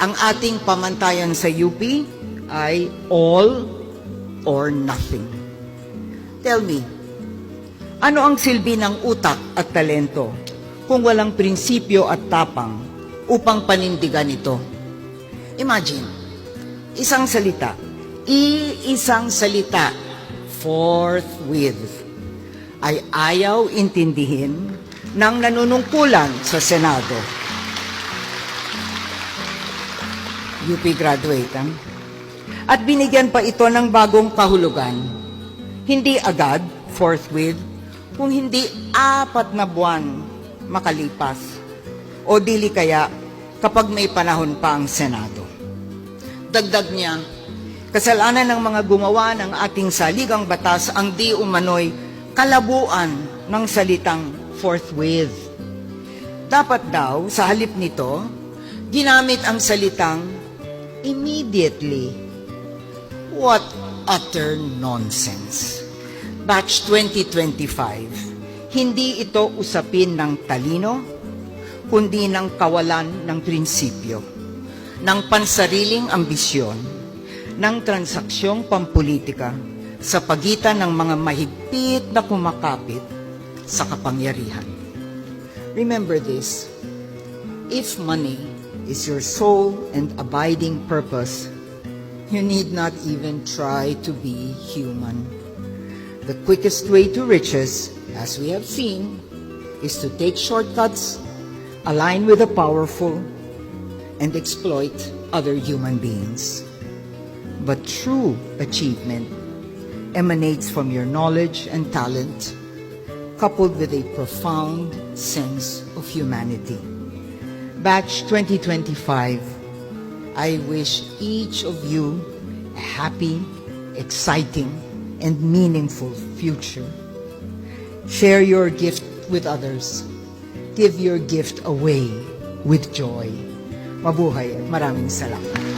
Ang ating pamantayan sa UP ay all or nothing. Tell me, ano ang silbi ng utak at talento kung walang prinsipyo at tapang upang panindigan ito? Imagine, isang salita, iisang salita, forthwith, ay ayaw intindihin ng nanunungkulan sa Senado. UP graduate, ah? At binigyan pa ito ng bagong kahulugan. Hindi agad, forthwith, kung hindi apat na buwan makalipas. O dili kaya kapag may panahon pa ang Senado. Dagdag niya, kasalanan ng mga gumawa ng ating saligang batas ang di umano'y kalabuan ng salitang forthwith. Dapat daw, sa halip nito, ginamit ang salitang immediately. What utter nonsense. Batch 2025, hindi ito usapin ng talino, kundi ng kawalan ng prinsipyo, ng pansariling ambisyon, ng transaksyong pampolitika sa pagitan ng mga mahigpit na kumakapit sa kapangyarihan. Remember this, if money is your sole and abiding purpose, you need not even try to be human. The quickest way to riches, as we have seen, is to take shortcuts, align with the powerful, and exploit other human beings. But true achievement emanates from your knowledge and talent, coupled with a profound sense of humanity. Batch 2025, I wish each of you a happy, exciting, and meaningful future. Share your gift with others. Give your gift away with joy. Mabuhay at maraming salamat.